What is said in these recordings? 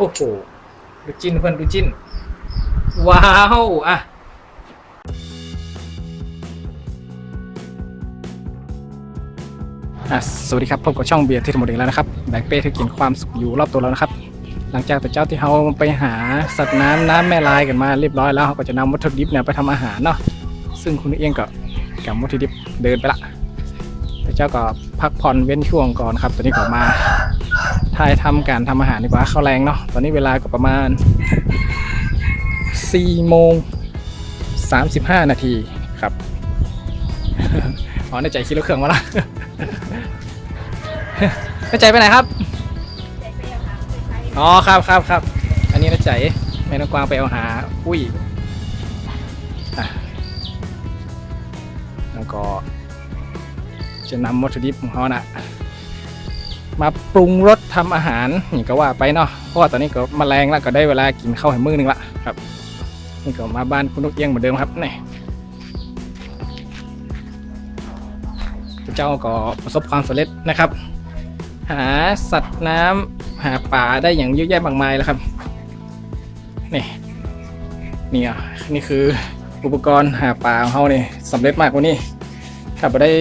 โอ้โหดูจิ้นเพื่อนดูจิ้น ว้าวอะสวัสดีครับพบกับช่องเบียร์ที่ทั้งหมดอีกแล้วนะครับแบกเป้ที่กินความสุขอยู่รอบตัวแล้วนะครับ หลังจากแต่เจ้าที่เขาไปหาสัตว์น้ำน้ำแม่ลายกันมาเรียบร้อยแล้วเขาก็จะนำวัตถุดิบเนี่ยไปทำอาหารเนาะซึ่งคุณเอียงก็กับวัตถุดิบเดินไปละแต่เจ้าก็พักผ่อนเว้นช่วงก่อนครับตอนนี้ก็มา ถ่ายทำการทำอาหารดีกว่าข้าวแรงเนาะตอนนี้เวลาก็ประมาณ4โมง35 นาทีครับอ๋อในใจคิดรถเครื่องมาละในใจไปไหนครับอ๋อครับครับครับอันนี้นะใจแม่น้องกวางไปเอาหา อุ้ยอะแล้วก็จะนำวัตถุดิบของเขานะ มาปรุงรสทำอาหารนี่ก็ว่าไปเนาะเพราะว่าตอนนี้ก็มาแรงแล้วก็ได้เวลากินข้าวแหมมือหนึงละครับ นี่ก็มาบ้านคุณนกเอี้ยงเหมือนเดิมครับนี่เจ้าก็ประสบความสำเร็จนะครับ หาสัตว์น้ำหาป่าได้อย่างเยอะแยะมากมายแล้วครับนี่นี่อะนี่คืออุปกรณ์หาปลาของเขาเนี่ยสำเร็จมากกว่านี้ถ้าไปได้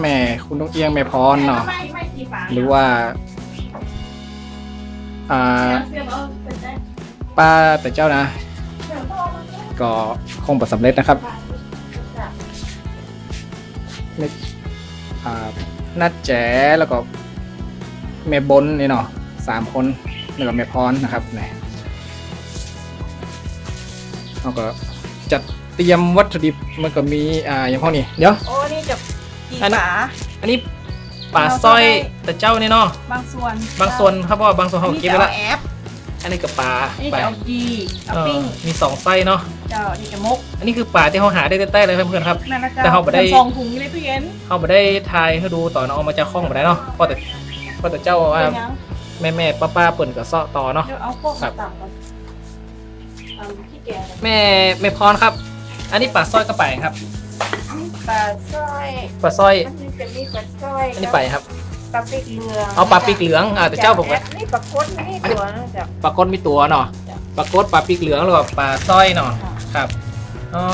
แม่คุณต้องเอียงแม่พรเนาะหรือว่า อ่าป้าแต่เจ้านะก็คงประสำเร็จนะครับนี่อ่านัดแจ๋แล้วก็แม่บนนี่เนาะสามคนแล้วก็แม่พรนะครับนี่เราก็จัดเตรียมวัตถุดิบมันก็มีอ่าอย่างพวกนี้เดี๋ยว โอ้นี่จะ กีอันนี้ฝาอันนี้ป่าสร้อยแต่เจ้านี่เนาะบางส่วนบางส่วนครับเพราะว่าบางส่วนเขาอันก็นี้เก็บจะไว้เอาละแอปอันนี้กับปลาอันนี้ปลาจะเอาจีเอาเออปิ้งมีสองไส้เนาะ เจ้านี่จะมกอันนี้คือปลาที่เขาหาได้ใต้ๆเลยเพื่อนๆครับ นั่นนะเจ้าแต่เขาบ่ได้ ซองถุงอยู่ในตู้เย็นเขาไม่ได้ทายให้ดูต่อเนาะเอามาจากข้องมาได้เนาะเพราะแต่เพราะแต่เจ้าว่าเป็นยังแม่แม่ป้าป้าๆเปิ่นกับเซาะต่อเนาะ เดี๋ยวเอาพวกครับต่ำก่อนตำที่แกงแม่แม่พรครับ อันนี้ปลาสร้อยกระไปครับ ปลาสร้อยปลาสร้อยอันนี้จะมีปลาสร้อยอันนี้ไปครับปลาปีกเหลืองเอาปลาปีกเหลืองอ่าแต่เจ้าบอกว่าแนี่ปลากดนี่ตัวนะเจ้าปลากดมีตัวเนาะปลากดปลาปีกเหลืองแล้วก็ปลาสร้อยเนาะครับอ๋อ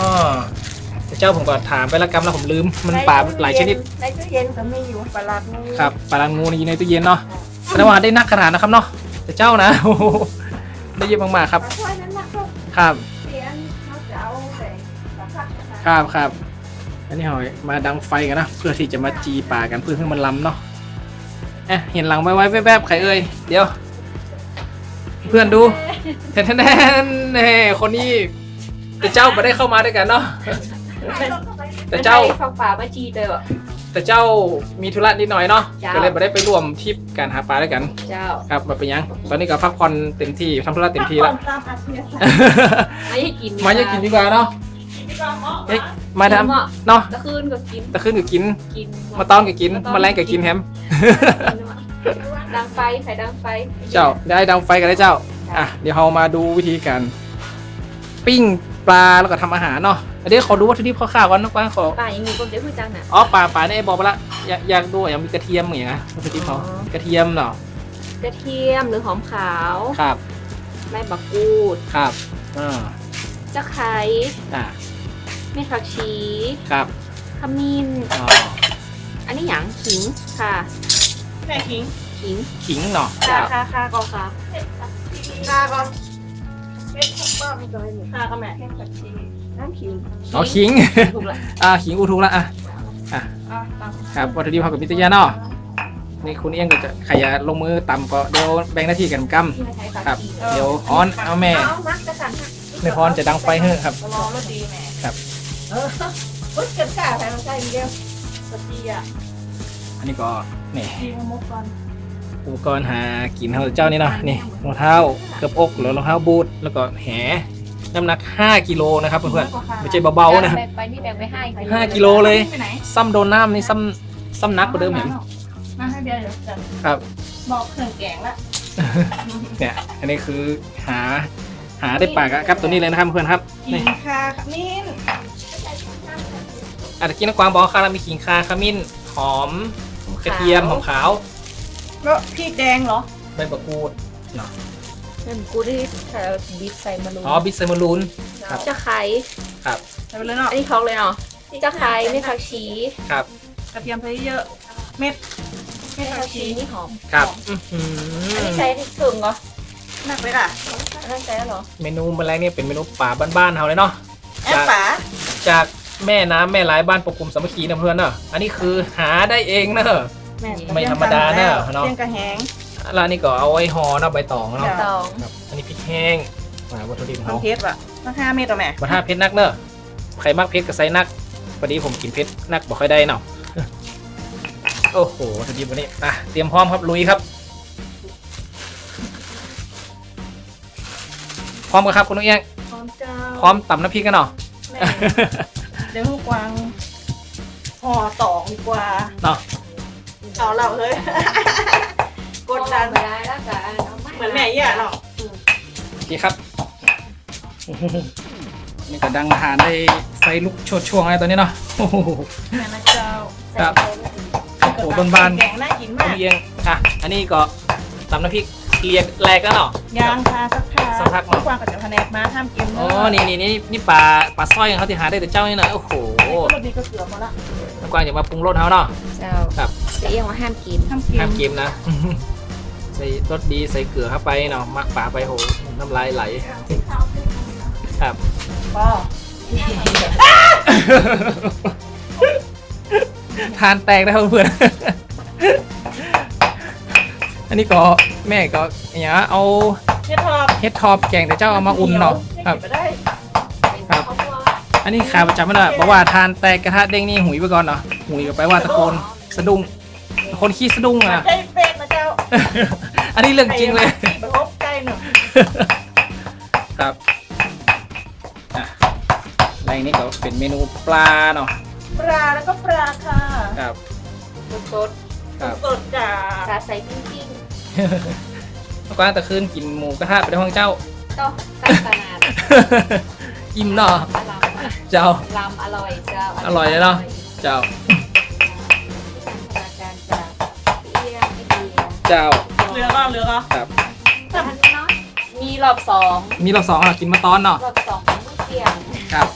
แต่เจ้าผมก็ถามไปและกันแล้วผมลืมมันปลาหลายชนิดในตู้เย็นก็มีอยู่ปลาลาดงูครับปลาลานงูนี่อยู่ในตู้เย็นเนาะแสดงว่าได้นักขนาดนะครับเนาะแต่เจ้านะโอ้โหได้เยอะมากๆครับปลาสร้อยนั้นนะก็ครับเสียนเขาจะเอาใส่ปลาคักนะคคะรับครับ อันนี้หอยมาดังไฟกันนะเพื่อที่จะมาจีป่ากันเพื่อให้มันลำเนาะเอ๊ะเห็นหลังไว้ไว้แวบๆใครเอ่ยเดี๋ยว เพื่อนดูแทนแทนๆเฮ้คนนี้แต่เจ้าไม่ได้เข้ามาด้วยกันเนาะแต่เจ้าฟังป่ามาจีเด้อแต่เจ้ามีธุระนิดหน่อยเนาะเจ้าก็เลยไม่ได้ไปร่วมทริปการหาปลาด้วยกัน เจ้าครับมาเป็นยัง ตอนนี้ก็พักผ่อนเต็มที่ทำธุระเต็มที่แล้วตามอัธยาศัยไม่ให้กินมาจะกินดีกว่าเนาะดีกว่าหมอ เอ๊ะมาทำเนาะตะคืนก็กินตะขึ้นก็กิน กินมาตอนก็กินมาแรงก็กินแฮมดังไฟไข่ดังไฟ เจ้าได้ดังไฟกันได้เจ้าอะเดี๋ยวเรามาดูวิธีการปิ้งปลาแล้วก็ทำอาหารเนาะอันนี้ขอดูวัตถุดิบคร่าวๆก่อนนะกว้างขอป่ายังมีคนเดี๋ยวคุยจังน่ะอ๋อปลาปลาเนี่ยบอกไปละอยากอยากดูอย่างมีกระเทียมอย่างเงี้ยนะวัตถุดิบเขาอ๋อกระเทียมเนาะกระเทียมหรือหอมขาวครับใบมะกรูดครับอ่าตะไคร้อ่าเม็ดผักชีครับขมิ้นอ๋ออันนี้หยังขิงค่ะแม่ขิงขิงขิงเนาะค่ะค่ะค่ะก็ค่ะคาก่อนเป็นข้าวป้าไม่เคยคาก็แม่ผักชีน้ำขิงอ๋อขิงถูกละอ่าขิงอูทุกละอะอะตามครับวัตถุดิบเขากับมิตรยาเนาะนี่คุณเอี้ยงก็จะขยะลงมือต่ำก็เดี๋ยวแบ่งหน้าที่กันกที่มาใช้ผักำครับชีเดี๋ยวออนเอาแม่เอามักกระสันหักแม่พรจะดังไฟให้ครับลองแล้วดีแม่ครับ เออพุทธกันกล้าใส่มันใส่เดียวสตีอะอันนี้ก็นี่ดีมามกก่อนอุปกรณ์หากินของเจ้านี่เนาะนี่รองเท้าเกือบอกหรือรองเท้าบูทแล้วก็แหน้ำหนัก 5 กิโลนะครับเพื่อนๆไม่ใช่เบาๆนะแบ่งไปนี่แบ่งไปให้ค่ะห้ากิโลเลยไปไหนซ้ำโดนน้ำนี่ซ้ำซ้ำหนักกว่าเดิมเห็นมาให้เดียวเดี๋ยวจะครับบอกเครื่องแกงละเนี่ยอันนี้คือหาหาได้ปากครับตัวนี้เลยนะครับเพื่อนๆครับกินี่นคาขมิ้น อาจจะกินน้ำกวางบอกคารามีขิงคาขมิ้นหอมกระเทียมหอมขาวแล้วพริกแดงเหรอใบมะกรูดเนาะนั่นกูได้ใส่บีบใส่มาลูอ๋อบิสเซมารูนครับจะไข่ครับใส่ไปเลยเนาะอันนี้ท้องเลยเนาะจะไข่ไม่ผักชีครับกระเทียมใส่เยอะเม็ดไม่ผักชีนี่หอมครับอื้อหือันนี้อใช้ที่ถึงเหรอหนักเลยล่ะอันนั้นใช้แล้วเหรอเมนูแมลงเนี่ยเป็นเมนูป่าบ้านๆเฮาเลยเนาะแอปป๋าจาก แม่น้ำแม่หลายบ้านปกคลุมสามัคคีนะเพื่อนเนอะอันนี้คือหาได้เองเนอะแม่ไม่ธรรมดาเนอะเนาะเสียงกระแหงแล้วอันนี้ก็เอาไว้ห่อเนาะใบตองเนาะจ้ะตองครับอันนี้พริกแห้งมาวัตถุดิบของทำเขาเพชรว่ะราคาเม็ดต่อแม่มาถ้าเผ็ดนักเนอะใครมักเผ็ดก็ใส่นักพอดีผมกินเผ็ดนักบ่ค่อยได้เนาะโอ้โหวัตถุดิบวันนี้อะเตรียมพร้อมครับลุยครับ พร้อมกันครับคุณนุ้ยเอียงพร้อมเจ้าพร้อมตำน้ำพริกกันเนาะ แม่ เดี๋ยวลูกวางห่อตองดีกว่าเนาะเอาเราเลย กดดันไม่ได้แล้วกันเหมือนแม่เหี้ยเนาะโอเคครับนี่ก็ดังทานได้ไฟลุกโชดช่วงอะไรตอนนี้เนาะโอ้โหแม่นะเจ้าครับใส่ไปโอ้โหบ้านแกงน่ากินๆมาต้กมเอียงอะอันนี้ก็ตำน้ำพริก เรียกแรกแล้วเนาะ ยางพาสักพาสักพักเนาะลูกวางกับเจ้าแผนกมาห้ามกินเนอ๋ออะนี่นี่นี่นี่ปลาปลาสร้อยของเขาที่หาได้แต่เจ้านี่นะโอ้โหรสดีก็เกลือมาละน้ำกวางอย่ามาปรุงรสเขาเนาะ เจ้าครับแต่ยังว่าห้ามกินห้ามกินห้ามเกมนะ ใส่รสดีใส่เกลือเข้าไปเนาะมักปลาไปโหน้ำลายไหล ครับ ก็ทานแตกนะครับเพื่อนอันนี้ก็ แม่ก็อย่างเงี้ยเอาเฮ็ดทอบเฮ็ดทอบแกงแต่เจ้าเอามาอุ่นเนาะครับเก็บไปได้ครับ อันนี้ขาประจำไม่ได้บอกว่าทานแตกกระทะเด้งนี่หุยไปก่อนเนาะหุยก็ไปลว่าตะโกนสะดุ้งคนขี้สะดุ้งอะใช่เป็ดนะเจ้า อันนี้เรื่องจริงเลยไปพบใกล้หนึ่งครับอะแล้วอันนี้ก็เป็นเมนูปลาเนาะปลาแล้วก็ปลาค่ะ ครับสดครับสดจ้าๆชาใส่ปิ้ง เมื่อวานตะคืนกินหมูกระทะไปในห้องเจ้าๆก็ตั้งขนาดอิ่มเนาะลำเจ้า ลำอร่อยเจ้าอร่อยเลยเนาะเจ้าอาจารย์จากเอียงไอเดียเจ้าเหลือก็เหลือก็ครับ แต่ทันเนาะมีรอบสองมีรอบสองอะกินมาตอนเนาะ รอบสองของมื้อเที่ยงครับ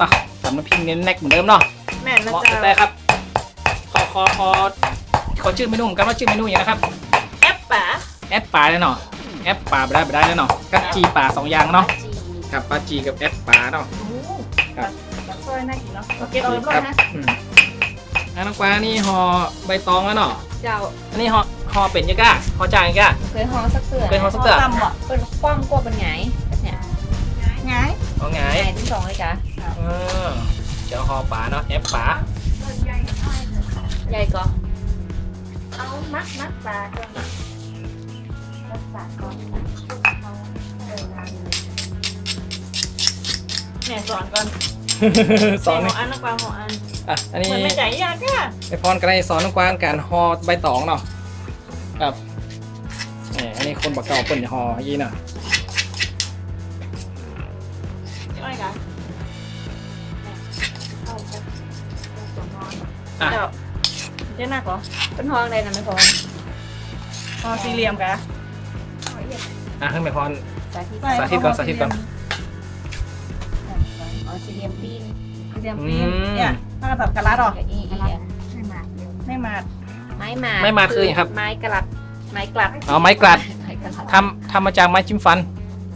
ป่ะตำน้ำพริกเน้นแน็กเหมือนเดิมเนาะแม่นนะเหมาะเจ้าแต่ครับ ขอขอขอ ขอชื่อเมนูเหมือนกันว่าชื่อเมนูอย่างนะครับ แอปป๋าแอปปลาเนี่ยเนาะแอปปลาไปได้ไปได้เนาะกับจีปลาสองอย่างเนาะจีกับปลาจีกับแอปปลาเนาะครับปลาสร้อยน่ากินเนาะเอาเก็บเอาไว้ก่อครันบนะอืมอันน้องกวางนี่ห่อใบตองแล้วเนาะเจ้าอันนี้ห่อห่อเป็นยังก้าห่อจางยังก้า เคยฮอสักเตือนเคยฮอสัก เตือน ตำบ่เป็นกว้างกว่าเป็นไงเนี่ยไงเอาไงไงทั้งสองเลยจ้ะเออเจ้าห่อปลาเนาะแอปปลาใหญ่ก็ เอามักมักปลาก่อนรักษาก่อนแม่สอนก่อนสอนแม่นี่หัวอันนักปลาหัวอันอะอันเหนี้มือนไม่ใจยากอะไอพรก็ได้สอนน้องกวางการห่อใบตองเนาะครับนี่อันนี้คนบักเก่าเปิ่นจะห่ออย่างนี้เนาะอ้อยกันอะ เดี๋ยวเจ๊หนักเหรอเป็นห้องใดนะไม่พอพอสี่เหลี่ยมกะอะขึ้นไปพร สาธิตไม่สาธิตก่อนสาธิตก่อน อ๋อสี่เหลี่ยมปิ้งสี่เหลี่ยมอืปีนมเนี่ยถ้ากระตับกระลัดหรอกับอีอีอะไม่มาดไม้หมาไม้หมาคืออย่างครับ ไม้กระลัดไม้กลัดเอาไม้กลัดไม้กลัดทำทำมาจากไม้จิ้มฟัน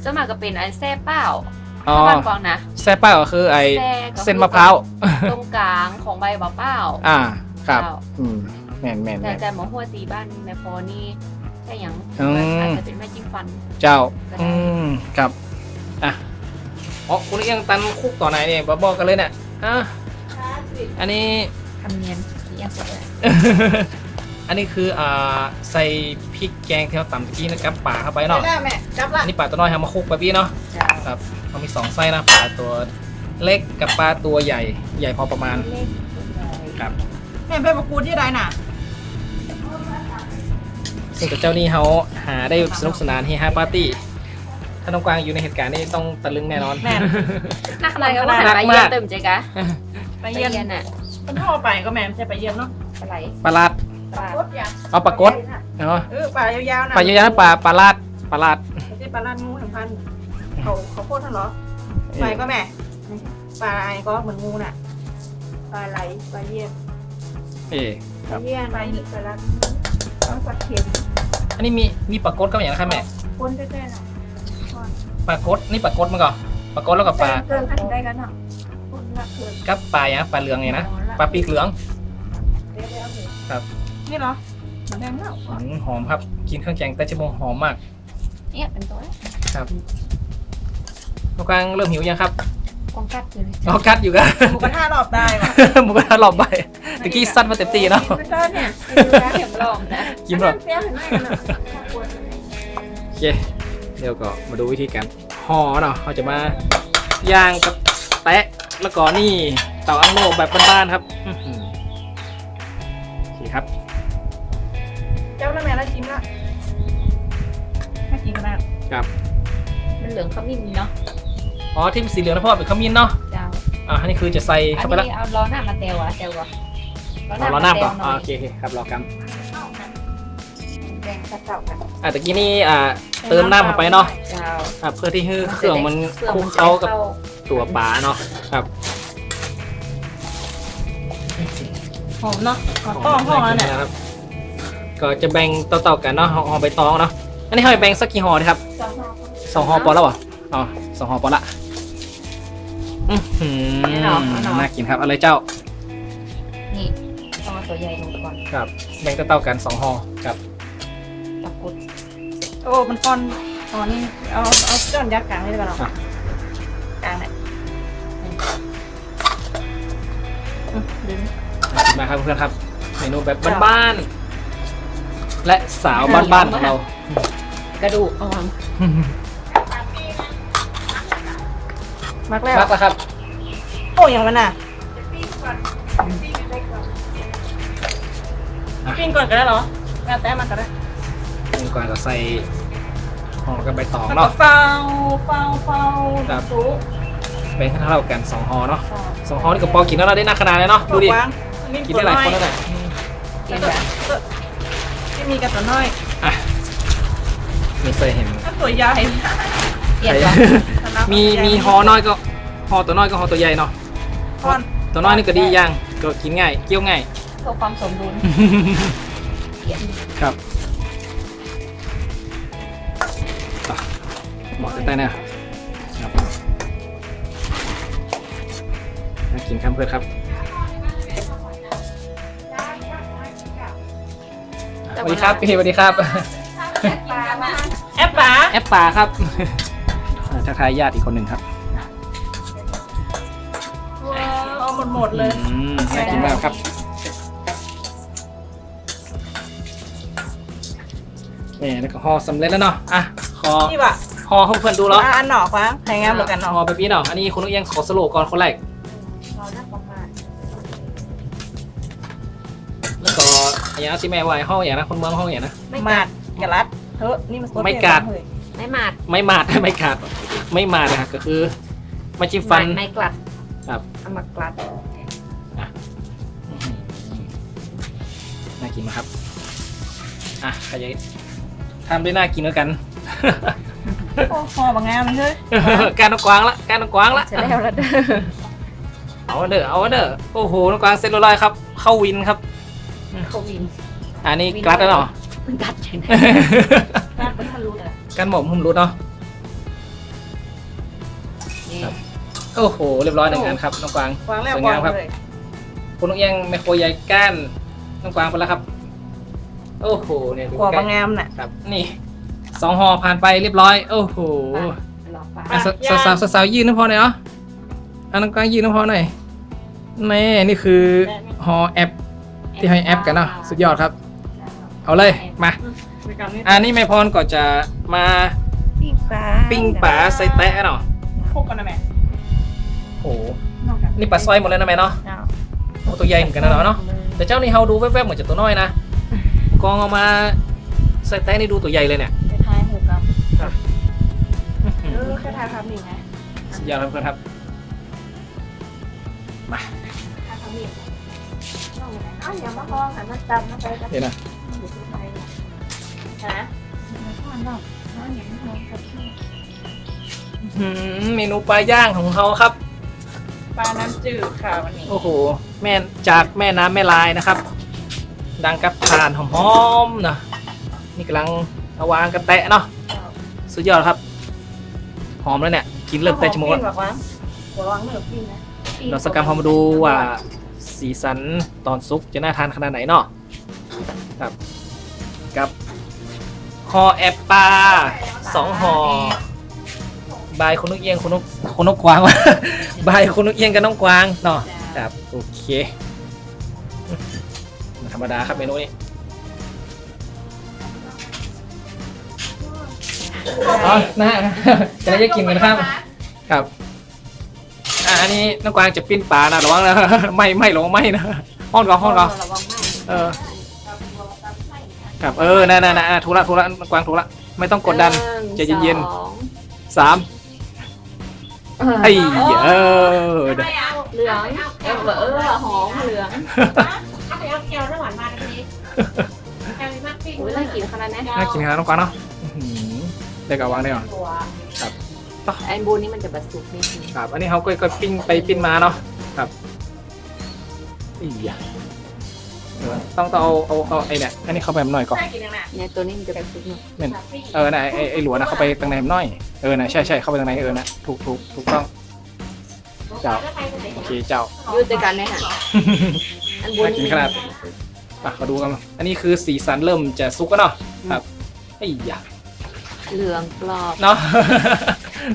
สวนมัครก็เป็นอันแซ่เป้าอ๋อถ้าบ้านกองนะแซ่ป้าก็คือไอแซ่ก็คือเส้นมะพร้าวตรงกลางของใบมะเป้าอ่า ครับ เจ้าอืมแม่นแม่นแต่แม่น แต่หมอหัวตีบ้านแม่พอนี่ใช่หยังอืม อาจจะเป็นไม้จิ้มฟัน เจ้า อืม ครับ อะอ๋อคุณเอียงตันคุกต่อไหนเนี่ยบอกกันเลยเนี่ยอะอันนี้ ทำเนียนเอียงสุดเลยอันนี้คืออ่าใส่พริกแกงที่เราตำตะกี้นะครับป่าเข้าไปเนาะได้แม่จับละอันนี้ปลาตัวน้อยทำมาคลุกแบบนี้เนาะเจ้าครับเขามีสองไส้นะปลาตัวเล็กกับปลาตัวใหญ่ใหญ่พอประมาณ เล็กสุดเลยครับ แม่ไปประกูดที่ใดน่ะซึ่งกับเจ้านี่เขาหาได้สนุกสนานเฮฮาปาร์ตี้ ถ้าน้องกวางอยู่ในเหตุการณ์นี้ต้องตะลึงแน่นอน แม่น นักอะไรก็ว่านัหากมากเยี่ยมเติมใจกะไปไปเยือนเยี่ยนอะมันพ่อไปก็แม่ไม่ใช่ไปเยือนเนาะอะไรปลาลัดปลากดอย่างเอาปลากดเนาะเออปลายาวๆนะปลายาวๆปลาปลาลาดปลาลาดไม่ใช่ปลาลาดงูสำคัญเขาเขาโคตรท่านเหรอปลาก็แม่ปลาอะไรก็เหมือนงูน่ะปลาไหลปลาเยี่ยม เอ๊ะครับเยี่ยนปลาหยิบปลาลัดปลาเค็มอันนี้มีมีปลากดก็อย่างนะครับแม่คนแท้ๆน่ะปลากดนี่ปลากดมันก่อนปลากดแล้วก็ปลาเกินอันได้กันเนาะคนละเกินกับปลาอย่างนะปลาเหลืองไงนะปลาปีกเหลืองนี่เหรอแดงแล้วอืมหอมครับกินเครื่องแกงแต่ชั่วโมงหอมมากเนี่ยเป็นตัวครับตรงกลางเริ่มหิวยังครับ กองกัดเลยเอากัดอยู่กันหมูกระทะรอบได้ว่ะหมูกระทะหลอบใบตะกี้สั้นมาเต็มตีเนาะไม่ได้เนี่ยเข็มลองนะกินหรอเปรี้ยวเห็นไหมกันอะโอเคเดี๋ยวก็มาดูวิธีการห่อเนาะเขาจะมาย่างกับแตะแล้วก็นี่เตาอังโลแบบบ้านๆครับอื้อหือโอเคครับ เจ้าละแม่ละชิมละน่ากินขนาดครับมันเหลืองขมิ้นเนาะ อ๋อที่สีเหลืองนะเพราะว่าเป็นขมิ้นเนาะเจ้าอ่าอันนี้คือจะใส่อันเข้าไปแล้วนี้เอาล้อหน้ามาเตวอะเตวอะเอาเราหน้าก่อนอ่าโอเคโอเคครับรอกันแดงกระเจ้ากันอ่าตะกี้นี่อ่าเติมน้ำเข้าไปเนาะเจ้าอ่าเพื่อที่ให้เครื่องมันคลุกเข้ากับตัวปลาเนาะครับ หอมเนาะหอมต้องห้องแล้วเนี่ยครับ ก็จะแบ่งต่อๆกันเนาะห่อห่อใบตองเนาะ อันนี้ให้แบ่งสักกี่ห่อดีครับสองห่อพอแล้วเหรออ๋อสองห่อพอละ อือหือน่ากินครับเอะไรเจ้านี่ต้องเอาตัวใหญ่ลงก่อนครับแบ่งต่อๆกันสองห่อครับ ตะกุด โอ้ มันก้อนตอนนี้เอาเอาจ้อนยัดกลางให้ได้ป่ะเนาะกลางเนี่ยอืมดึง น่ากินมากครับเพื่อนๆครับเมนูแบบบ้านๆและสาวบ้านๆของเรา กระดูกอ่อน มักแล้วครับครับโอ้ยังมันน่ะปิ้งก่อนก็ได้เหรอแม่แต้มาก็ได้นี่ก่อนเราใส่ห่อกับใบตองแล้วก็เนาะ เฝ้าเฝ้าเฝ้าครับซุปแบ่งให้เท่ากันสองห่อเนาะสองห่อนี่ก็พอกินแล้วเราได้นักขนาดเลยเนาะ ดูดิ วางกินได้หลายคนแล้วแหแหละอืมกินแบบที่มีกระตัวน้อยอะมีเคยเห็นถ้าตัวใหญ่เปลี่ยนว่ามี มีห่อน้อยก็ห่อตัวน้อยก็ห่อตัวใหญ่เนาะก้อนตัวน้อยนี่ก็ดีอย่างก็กินง่ายเคี้ยวง่ายเพื่อความสมดุลเปลี่ยนครับอะเหมาะแต่ๆนะครับน่ากินครับเพื่อนครับสวัสดีครับพี่สวัสดีครับ แอปป๋าแอปป่าครับอ่า ทักทายญาติอีกคนหนึ่งครับเอาหมดหมดๆเลยอืมน่ากินมากครับ นี่แล้วก็ห่อสำเร็จแล้วเนาะ อะขอนี่ว่ะห่อให้เพื่อนดูแล้วอะอันหนอกวะแพงงามเหมือนกันเนาะห่อไปพี่เนาะ อันนี้คุณนุ้ยยังขอสโลว์ก่อนคนแรกเราหน้าประมาณแล้วก็อย่างนั้นที่แม่วายห้องอย่างนะคนเมืองห้องอย่างนะไม่มากัดดกระลัดเฮ้ยนี่มันโคตรไม่กัดเท่เลย ไม่หมาดไม่มาดไม่ขาดไม่มาดนะครับก็คือมาจิ้มฟัน ไม่กลัดครับ เอามากลัดน่ากินไหมครับ อะใครจะทำได้น่ากินแล้วกัน โอ้หอบางงามเลยการน้องกวางละการน้องกวางละจะแล้วละเด้อเอาเด้อเอาเด้อโอ้โหน้องกวางเซ็ตเรียบร้อยครับ เข้าวินครับ เขาวินอันนี้กลัดแล้วเนาะ มันกัดใช่ไหม กัดเป็นทะลุเลยการหม่อมหุ่มรุดเนาะนี่ครับ โอ้โห เรียบร้อยหนึ่งอันครับน้องกวางวางแล้วสวยวางามครับ เลยคุณนกเอียงไมโครใหญ่ก้านน้องกวางไปแล้วครับ โอ้โห เนี่ยดูกว่าใกล้บางงามน่ะ ครับ นี่สองห่อผ่านไปเรียบร้อย โอ้โหหลอกปลาอะสย่างสาวๆสาวๆยืนน้ำพอหน่อยเนาะอันน้องกวางยืนน้ำพอหน่อยแม่นี่คือห่อแอปที่ให้แอปกันเนาะสุดยอดครับ เอาเลยมา ไปกันนี่อันนี้แม่พรก็จะมาปิ้งปลาปิ้งปลาใส่แตะเนาะพกกันนะแม่โอ้โหนอกกันนี่ปลาซอยหมดเลยนะแม่เนาะเจ้าโอ้ตัวใหญ่เหมือนกันนะเนาะแต่เจ้านี่เฮาดูแวบๆเหมือนจะตัวน้อยนะกองเอามาใส่แตะนี่ดูตัวใหญ่เลยเนี่ยไปทายหูกับเออแค่ทายครับนี่ไงสุดยอดครับเพื่อนครับมาทายขมิ้นอ้าวอย่ามาห้องหันมาจำนะไปกันเห็นนะอยู่ที่ไทย ฮะห้องนอกห้องอย่างห้องกับที่อืมเมนูปลาย่างของเขาครับ ปลาน้ำจืดค่ะวันนี้โอ้โห แม่จากแม่น้ำแม่ลายนะครับ ดังกับทานหอมๆนะนี่กำลังเอาวางกระแตะเนาะสุดยอดครับ หอมแล้วเนี่ยกินเริ่มเตะจมูกแล้แล้ววบอกว่าหัววางเหนือปิ้งนะเราสกรรมพามาดูว่าสีสันตอนซุปจะน่าทานขนาดไหนเนาะครับกับ ห่อแอบปลาสองห่อบายคุณนกเอียงคุณนกคุณนกกวางวะบายคุณนกเอียงกับน้องกวางเนาะครับโอเคธรรมดาครับเมนูนี้อ๋อนะจะได้จะกินกันครับครับอะอันนี้น้องกวางจะปิ้นปลานะระวังนะไม่ไม่ระวังไม่นะห้องก่อนห้องก่อนระวังไม่เออ ครับเออน่ะน่ะน่ะอะถูกละถูกละน้องกวางถูกละไม่ต้องกดดันใจเย็นสามไอ้เออเดี๋ยวเหลืองเออเออหอมเหลืองเอาไปเอาแก้วน้ำหวานมากันทีแก้วมากปิ้งโอ้ยน่ากินขนาดนี้น่ากินครับน้องกวางเนาะอื้อหือได้กับวางได้ก่อนตัวไอ้บูนี่มันจะบรรสุกนิดนึงครับ อันนี้เขาก็ก็ปิ้งไปปิ้นมาเนาะครับอีอะเออ ต้องต้องเอาเอาเอาไอ้เนี่ยอันนี้เข้าไปหน่อยก่อนน่ากินยังไงเนี่ยตัวนี้มันจะบรรสุกเนาะเออนะไอ้ไอ้หลวนะเข้าไปตรงไหนหน่อย เออนะใช่ใช่เข้าไปตรงไหนเออนะถูกถูกถูกต้อง เจ้าโอเคเจ้ายืดด้วยกันเนี่ยค่ะอันบูน่ากินขนาดอะมาดูกันอันนี้คือสีสันเริ่มจะสุกแล้วเนาะครับไอ้ยาเหลืองกรอบเนาะ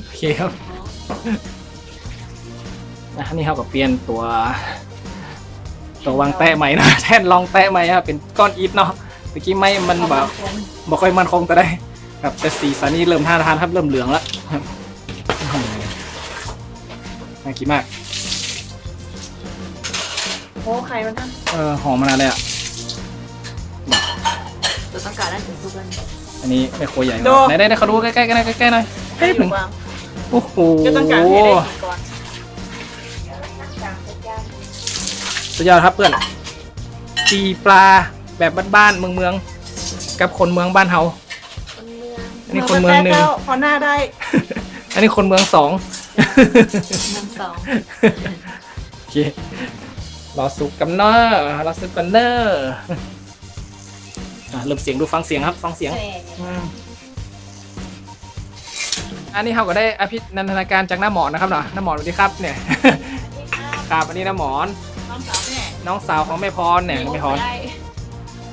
โอเคครับอะอันนี้เขาก็เปลี่ยนตัว ตัววางแตะใหม่นะแท่นรองแตะใหม่ครับเป็นก้อนอิฐเนาะเมื่อกี้ไม่มันแบบบ่ค่อยมันคงแต่ได้ครับแต่สีสันนี้เริ่มท่าทานครับเริ่มเหลืองแล้วครับอื้อหือน่ากินมากโอ้ไข่มันทั้งเออหอมมานานเลยอะตัวต้องการนั่นถึงสุกแล้วอันนี้ไม่โครใหญ่มากไหนได้ๆเขาดูใกล้ๆกันหน่อยใกล้ๆหน่อยใกล้หนึ่งกวางโอ้โหก็ต้องการให้ได้กินก่อน สุดยอดครับเพื่อนจีปลาแบบบ้านๆเมืองๆกับคนเมืองบ้านเฮา คนเมืองอันนี้คนเมืองหนึ่งจ้าพอหน้าได้อันนี้คนเมืองสอง เมืองสองโอเครอสุกกันเนอะรอสุกกันเนอะอะเริ่มเสียงดูฟังเสียงครับ ฟังเสียง อืมอันนี้เขาก็ได้อภินันทนาการจากหน้าหมอนนะครับเนาะหน้าหมอนสวัสดีครับเนี่ย ครับอันนี้หน้าหมอน น้องสาวแม่น้องสาวของแม่พรเนี่ยแม่พร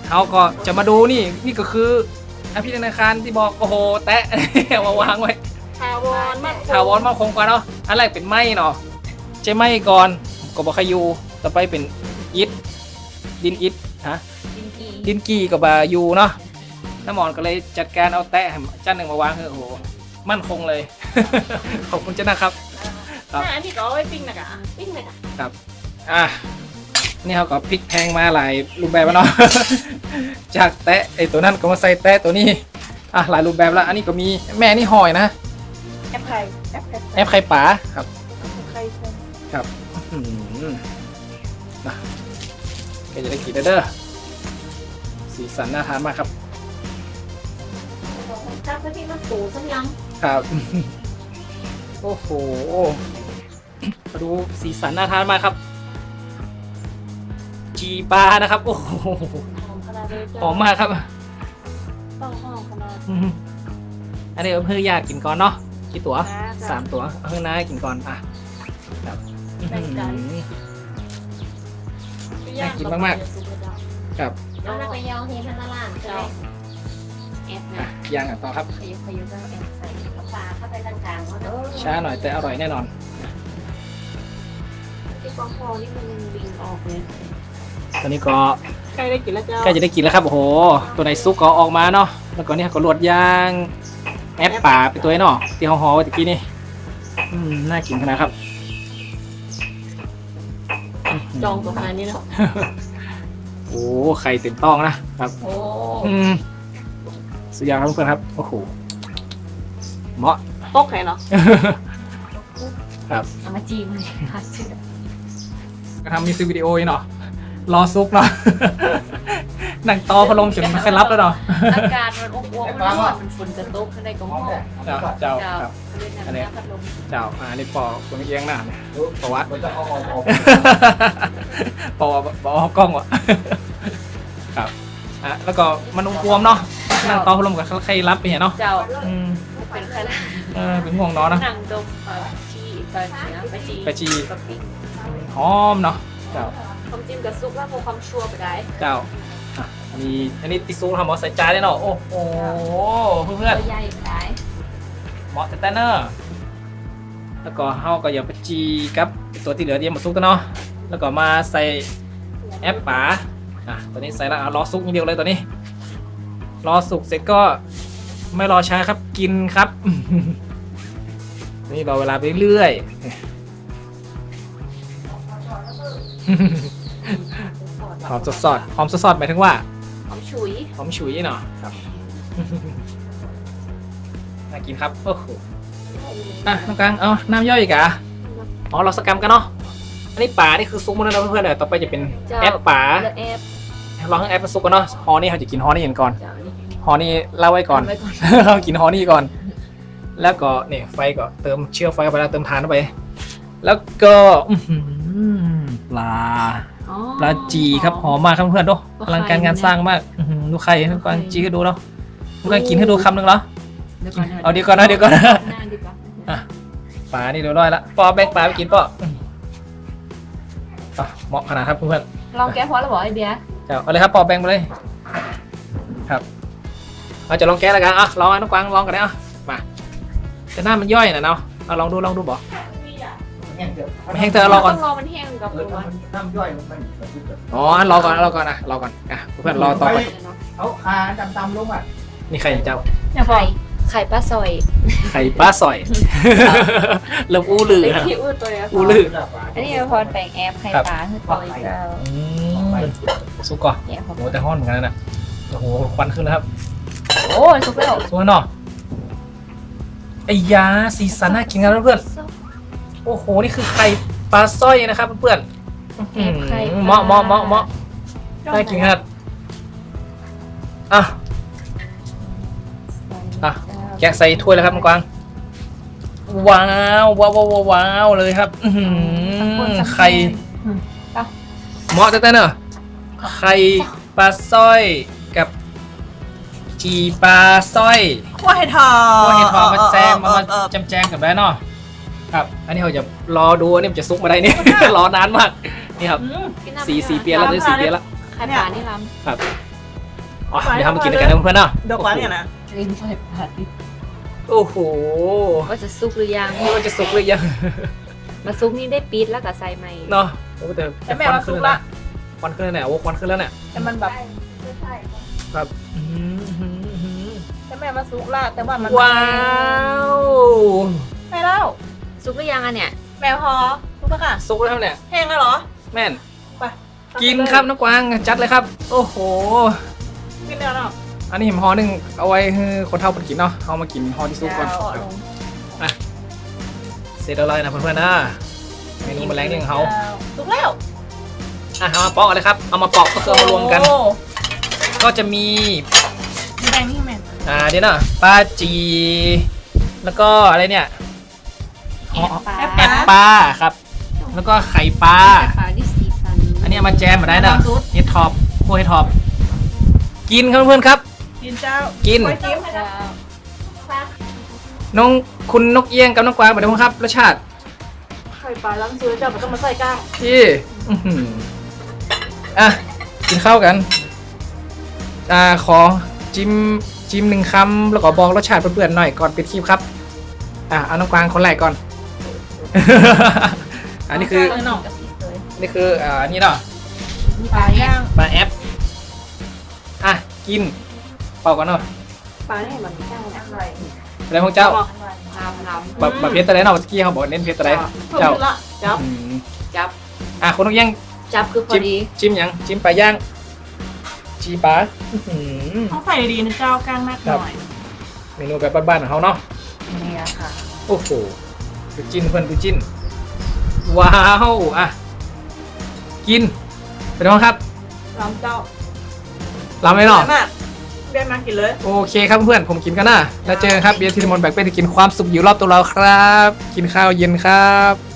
เขาก็จะมาดูนี่นี่ก็คืออภินันทนาการที่บอกโอ้โหแตะเอามาวางไว้ทาวอนมากถาวรมาคงกว่าเนาะอันแรกเป็นไม้เนาะใช้ไม้ก่อนก็บอกใครอยู่ต่อไปเป็นอิฐดินอิฐฮะกินกีดินกีกับบายูเนาะน้ำหมอนก็เลยจัดการเอาแตะให้จ้านหนึ่งมาวางเออโอ้โหมั่นคงเลย ขอบคุณเจ้านะครับครับอันนี้ก็เอาไว้ปิ้งนะกะปิ้งเลยกะอะ นี่เขาก็พลิกแพงมาหลายรูปแบบแล้วเนาะ จากแตะไอตัวนั้นก็มาใส่แตะตัวนี้ อะหลายรูปแบบแล้ว อันนี้ก็มีแม่นี่หอยนะ แอปไข่แอปไข่แอปไข่ป๋าครับ ไข่เค็มครับอืมนะก็จะได้กินเด้อ สีสันน่าทานมากครับ ถ้าพี่มันปูสักยังครับ โอ้โหมาดูสีสันน่าทานมากครับ จีปลานะครับ โอ้โหหอมขนาดเลยหอมมากครับ ต้องหอมขนาด อืมอันนี้เอาเพื่อญาติกินก่อนเนาะกี่ตัวนะสามตัวเอาเพื่อน้ากินก่อนอะครับแบ่งกัน อืมน่ากินมาก ครับแล้วเราไปยองเฮพันละล้านใช่ไหมแอปอะนะย่างกันต่อครับ ขยุกขยุกแล้วแอปใส่ปลาเข้าไปกลางๆเนาะช้าหน่อยแต่อร่อยแน่นอน ที่กองคอนี่มันบินออกเลย ตอนนี้ก็ใกล้ได้กินแล้วเจ้าใกล้จะได้กินแล้วครับโอ้โห ตัวไหนซุกก็ออกมาเนาะแล้วก็เนี่ยก็ลวดย่างแอปป่าไปตัวไอ้เนาะที่ห่อๆไว้ตะกี้นี่อืมน่ากินขนาดครับ จองประมาณนี้เนาะโอ้ไข่เต็มต้องนะครับโอ้อืมสุดยอดครับเพื่อนๆครับโอ้โหเหมาะโต๊ะไข่เนาะครับเอามาจีมเลยค่ะชื่อก็ทำมิวสิกวิดีโอนี่เนาะ รอซุกเนาะนั่งตอพัดลมจนไม่ค่อยรับแล้วเนาะอากาศมันอบอวลมันร้อนมันฝุ่นกระตุกข้างในก็หม้อเจ้าเจ้าเจ้าครับเล่นน้ำน้ำพัดลมเจ้าอ่านี่ปอคุณเอียงหน้าเนี่ยประวัติมันจะเอาออกออกปอปอเอากล้องวะครับอะแล้วก็มันบวมๆเนาะนั่งตอพัดลมกับใครรับไปเนี่ยเนาะเจ้าอืมเป็นใครล่ะเออเป็นห่วงน้องนะนั่งดมเอ่อชีตอนเนี้ยไปชีไปชีกับปิ้งหอมเนาะเจ้า ความจิ้มกับซุปแล้วพอความชัวร์ไปได้เจ้าอะอันนี้อันนี้ติซูทำหมอใส่จานได้เนาะโอ้โหเพื่อนตัวใหญ่ไปได้ๆเหมาะแต่แต่เนอร์แล้วก็เฮาก็อย่าไปจีกับตัวที่เหลือที่ยังมาซุกกันเนาะแล้วก็มาใส่แอปป๋าอะตัวนี้ใส่แล้วอะรอซุกอย่างเดียวเลยตัวนี้ รอสุกเสร็จก็ไม่รอช้าครับกินครับ นี่รอเวลาไปเรื่อยๆ หอมสดๆหอมสดๆหมายถึงว่าความฉุยหอมฉุยเนาะครับน่ากินครับโอ้โหอะน้องกลางเอาน้ำย่อยอีกเหรอะอ๋อเราสกรรมกันเนาะอันนี้ป่านี่คือซุปมันนะเพื่อนๆเดี๋ยวต่อไปจะเป็นแอปป่าเลือกแอปลองให้แอปเป็นซุปกันเนาะฮอนี่เขาจะกินฮอนี่กันก่อนเจ้านี่ฮอนี่เล่าไว้ก่อนไว้ก่อนเรากินฮอนี่ก่อน แล้วก็เนี่ยไฟก็เติมเชื้อไฟเข้าไปแล้วเติมทานเข้าไป แล้วก็อื้อหือปลาอ๋อ ปลาจีครับหอมมากครับเพื่อนๆดูปลาอลังการงานไข่สร้างมากอื้อหือดูไข่ให้กวางจีให้ดูเนาะกวางกินให้ดูคำหนึ่งเหรอ เดี๋ยวก่อนเอาเดี๋ยวก่อนนะเดี๋ยวก่อนนะหน้าดีกว่าอะปลานี่เรียบร้อยแล้วปอแบกปลาไปกินปออืมอะเหมาะขนาดครับเพื่อนลองแก้พอแล้วบอกไอเบียร์ๆเดี๋ยวเอาเลยครับปอแบงไปเลย ครับเราจะลองแก้แล้วกันอะลองให้น้องกวางลองกันได้อะมาแต่หน้ามันย่อยนะเนาะเอาลองดูลองดูบอก แห้งเถอะไม่แห้งเธอรอก่อน ต้องรอมันแห้งกับเอตัอวมันน้ำย่อยมันไม่กระตุกอะอ๋อรอก่อนรอก่อนนะรอก่อนอะเพื่อนรอต่อไปเอาคาดำๆลงอะนี่ใครเจ้าอย่าบอไข่กไข่ปลาซอยไข่ปลาสอยเริ่มอู้ลือเล็กครับที่อู้ตัวเนี้ยอู้ลือ อันนี้พรแปลงแอปไข่ปลาคือตัวอีกแล้วอืมสุกก่อนเนี่ยผมโอ้แต่ห้อนเหมือนกันนะโอ้โหควันขึ้นแล้วครับโอ้ยสุกแล้วสุกแล้วเนาะไอ้ยาสีสันน่ากินกันนะเพื่อน โอ้โห นี่คือไข่ปลาสร้อยนะครับเพื่อนๆอื้อหือเหมาะเหมาะเหมาะเหมาะน่ากินครับอะ อะ แกะใส่ถ้วยแล้วครับน้องกวางว้าวว้าวว้าวว้าวเลยครับ อื้อหือไข่เหมาะแต่แต่เนอะไข่ปลาสร้อยกับจีปลาสร้อยขั้วเห็ดทองพวกเห็ดหอมมาแซมมามาเออจำแจงกับได้เนาะ ครับ อันนี้เราจะรอดูอันนี้มันจะซุกมาได้นี่รอนานมาก นี่ครับอืมสีสีเปียแล้วได้สีเปียแล้วไข่ปลานี่ล้ครับอ๋อเดี๋ยวทำมากินด้วยกันนะเพื่อนๆเนาะดอกหวานเนี่ยนะำลิ้นไข่ปลาดิโอ้โหว่าจะซุกหรือยังนี่มันจะซุกหรือยัง มาซุกนี่ได้ปี๊ดแล้วกับใส่ใหม่เนาะโอ้แต่แต่แต่แม่ควันมาขึ้สุนกแล้วละนะควันขึ้นแล้วเนี่ยโอ้ควันขึ้นแล้วเนี่ยแต่มันแบบครับอื้อหืออื้อหือแต่แม่มาสุกละแต่ว่ามันว้าวไม่เล่า ซุกหรือยังอะเนี่ย แมวพอสุกแล้วค่ะซุกแล้วครับเนี่ย แห้งแล้วเหรอ แม่น ไปกินครับน้องกวางจัดเลยครับ โอ้โห กินแล้วเนาะอันนี้ผมห่อหนึ่งเอาไว้ให้คนเท่าคนกินเนาะเอามากินห่อที่ซุปก่อนยาวครับลงเสร็จแล้วเลยนะเพื่อนๆนะเมนูแมลงเลี้ยงเขาสุกแล้วอะเอามาปอกเลยครับเอามาปอกก็คือเอามารวมกันโอ้ก็จะมีมีแดงนี่แม่อ่าเดี๋ยวนะปลาจี แล้วก็อะไรเนี่ย อ๋อแอปแอปลาปปลาครับ แล้วก็ไข่ปลาไข่ปลาที่สีสันอันนี้เอามาแจมมาได้นะเฮดท็อปโคเฮดท็อปกินครับเพื่อนๆครับ กินเจ้ากินกล้วยจิ้มเจ้าน้องคุณนกเอี้ยงกับน้องกวางเป็นไงบ้างครับรสชาติไข่ปลาล้างซื้อเจ้ามันต้องมาใส่ก้างพี่อื้อหืออะกินข้าวกัน อ่าขอจิ้มจิ้มหนึ่งคำแล้วก็บอกรสชาติเพื่อนๆหน่อยก่อนปิดคลิปครับ อะเอาน้องกวางคนแรกก่อน อันนี้คือเลยเนาะกะทิเลยนี่คืออ่าอันนี้เนาะปลาย่างปลาแอป อะ กิน เป่าก่อนเนาะปลาเนี่ยมันย่างอะไรอะไรของเจ้าน้ำน้แบบแบบเพชรตะไดเนาะเมื่อกี้เขาบอกเน้นเพชรตะไดเจ้าเจ้าละจับอืมำจับอะคนนกเอี้ยงจับคือพอดีจิ้มหยังจิ้มปลาย่างจีปลาอื้อหือต้องใส่ดีๆนะเจ้ากลางนักหน่อยเมนูแบบบ้านๆของเขาเนาะเนี่ยค่ะโอ้โห ดูจิ้นเพื่อนดูจิ้น ว้าว อะ กินเป็นไงบ้างครับลำเจ้าลำเลยเนาะอร่อยมากเบียนมากินเลย โอเคครับเพื่อนผมกินกันนะแล้วเจอกันครับเบียร์ทีมอนแบกเป้ที่กินความสุขอยู่รอบตัวเราครับ กินข้าวเย็นครับ